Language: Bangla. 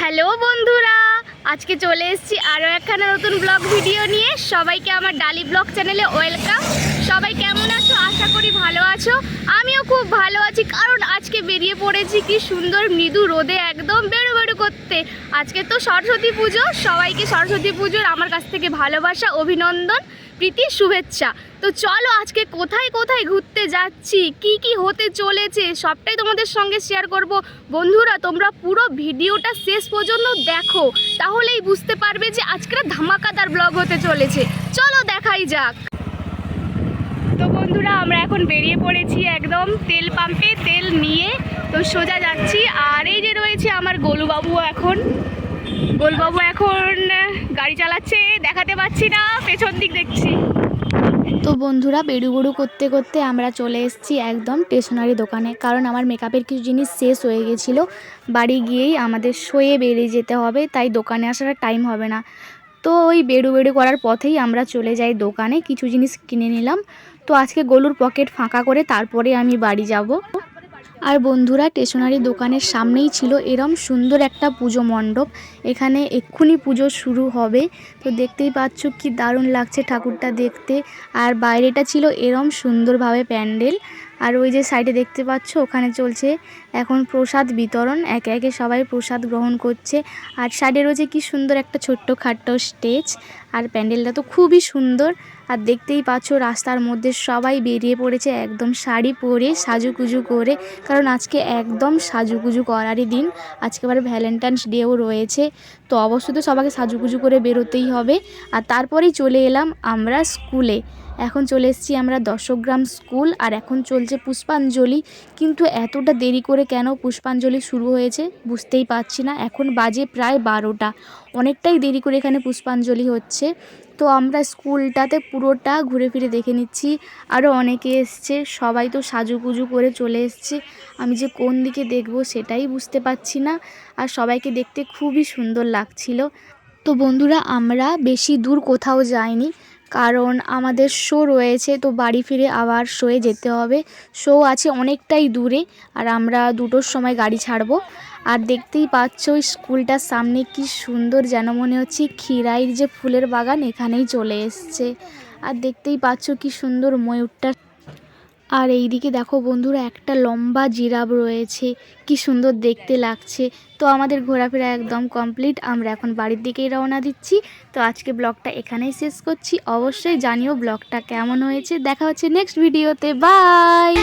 হ্যালো বন্ধুরা, আজকে চলে এসেছি আরও একখানা নতুন ব্লগ ভিডিও নিয়ে। সবাইকে আমার ডালি ব্লগ চ্যানেলে ওয়েলকাম সবাই কেমন আছো? আশা করি ভালো আছো। আমিও খুব ভালো আছি, কারণ আজকে বেরিয়ে পড়েছি কি সুন্দর মৃদু রোদে একদম বেরো বেরো করতে। আজকে তো সরস্বতী পুজো, সবাইকে সরস্বতী পুজোর আমার কাছ থেকে ভালোবাসা, অভিনন্দন। প্রীতি শুভেচ্ছা। তো চলো আজকে কোথায় কোথায় ঘুরতে যাচ্ছি? কি কি হতে চলেছে? সবটাই তোমাদের সঙ্গে শেয়ার করব। বন্ধুরা, তোমরা পুরো ভিডিওটা শেষ পর্যন্ত দেখো। তাহলেই বুঝতে পারবে যে আজকের ধামাকাদার ব্লগ হতে চলেছে। চলো দেখাই যাক। তো বন্ধুরা, আমরা এখন বেরিয়ে পড়েছি একদম তেল পাম্পে তেল নিয়ে। তো সোজা যাচ্ছি। আর এই যে রয়েছে আমার গোলুবাবু এখন। গোলবাবু এখন গাড়ি চালাচ্ছে, দেখাতে পাচ্ছি না, পেছন দিক দেখছি। তো বন্ধুরা বেড়ু বেড়ু করতে করতে আমরা চলে এসেছি একদম স্টেশনারি দোকানে। কারণ আমার মেকআপের কিছু জিনিস শেষ হয়ে গেছিল। বাড়ি গিয়েই আমাদের শোয়ে বেরিয়ে যেতে হবে, তাই দোকানে আসার টাইম হবে না। তো ওই বেড়ু বেড়ু করার পথেই আমরা চলে যাই দোকানে, কিছু জিনিস কিনে নিলাম। তো আজকে গলুর পকেট ফাঁকা করে তারপরে আমি বাড়ি যাব। আর বন্ধুরা, স্টেশনারি দোকানের সামনেই ছিল এরম সুন্দর একটা পুজো মণ্ডপ। এখানে এক্ষুনি পুজো শুরু হবে। তো দেখতেই পাচ্ছ কি দারুণ লাগছে ঠাকুরটা দেখতে। আর বাইরেটা ছিল এরম সুন্দরভাবে প্যান্ডেল। আর ওই যে সাইডে দেখতে পাচ্ছ, ওখানে চলছে এখন প্রসাদ বিতরণ। একে একে সবাই প্রসাদ গ্রহণ করছে। আর সাইডে রয়েছে কি সুন্দর একটা ছোট্ট খাট্ট স্টেজ। আর প্যান্ডেলটা তো খুবই সুন্দর। আর দেখতেই পাচ্ছ, রাস্তার মধ্যে সবাই বেরিয়ে পড়েছে, একদম শাড়ি পরে সাজুকুজু করে। কারণ আজকে একদম সাজুগুজু করারই দিন। আজকে আবার ভ্যালেন্টাইন্স ডেও রয়েছে। তো অবশ্যই তো সবাইকে সাজুগুজু করে বেরোতেই হবে। আর তারপরেই চলে এলাম আমরা স্কুলে এখন চলে এসেছি আমরা দশগ্রাম স্কুল আর এখন চলছে পুষ্পাঞ্জলি। কিন্তু এতটা দেরি করে কেন পুষ্পাঞ্জলি শুরু হয়েছে বুঝতেই পারছি না। এখন বাজে প্রায় বারোটা। অনেকটাই দেরি করে এখানে পুষ্পাঞ্জলি হচ্ছে। তো আমরা স্কুলটাতে পুরোটা ঘুরে ফিরে দেখে নিচ্ছি। আরও অনেকে এসছে, সবাই তো সাজুগুজু করে চলে এসছে। আমি যে কোন দিকে দেখব সেটাই বুঝতে পারছি না। আর সবাইকে দেখতে খুবই সুন্দর লাগছিল। তো বন্ধুরা, আমরা বেশি দূর কোথাও যাইনি। কারণ আমাদের শো রয়েছে, তো বাড়ি ফিরে আবার শোয়ে যেতে হবে। শো আছে অনেকটাই দূরে, আর আমরা দুটোর সময় গাড়ি ছাড়ব। আর দেখতেই পাচ্ছ ওই স্কুলটার সামনে কি সুন্দর যেন মনে হচ্ছে ক্ষীরাইয়ের যে ফুলের বাগান এখানেই চলে এসছে। আর দেখতেই পাচ্ছ কি সুন্দর ময়ূরটা আর এই দিকে দেখো বন্ধুরা, একটা লম্বা জিরাফ রয়েছে। কি সুন্দর দেখতে লাগছে। তো আমাদের ঘোরাফেরা একদম কমপ্লিট। আমরা এখন বাড়ির দিকেই রওনা দিচ্ছি। তো আজকে ব্লগটা এখানেই শেষ করছি। অবশ্যই জানিও ব্লগটা কেমন হয়েছে। দেখা হচ্ছে নেক্সট ভিডিওতে বাই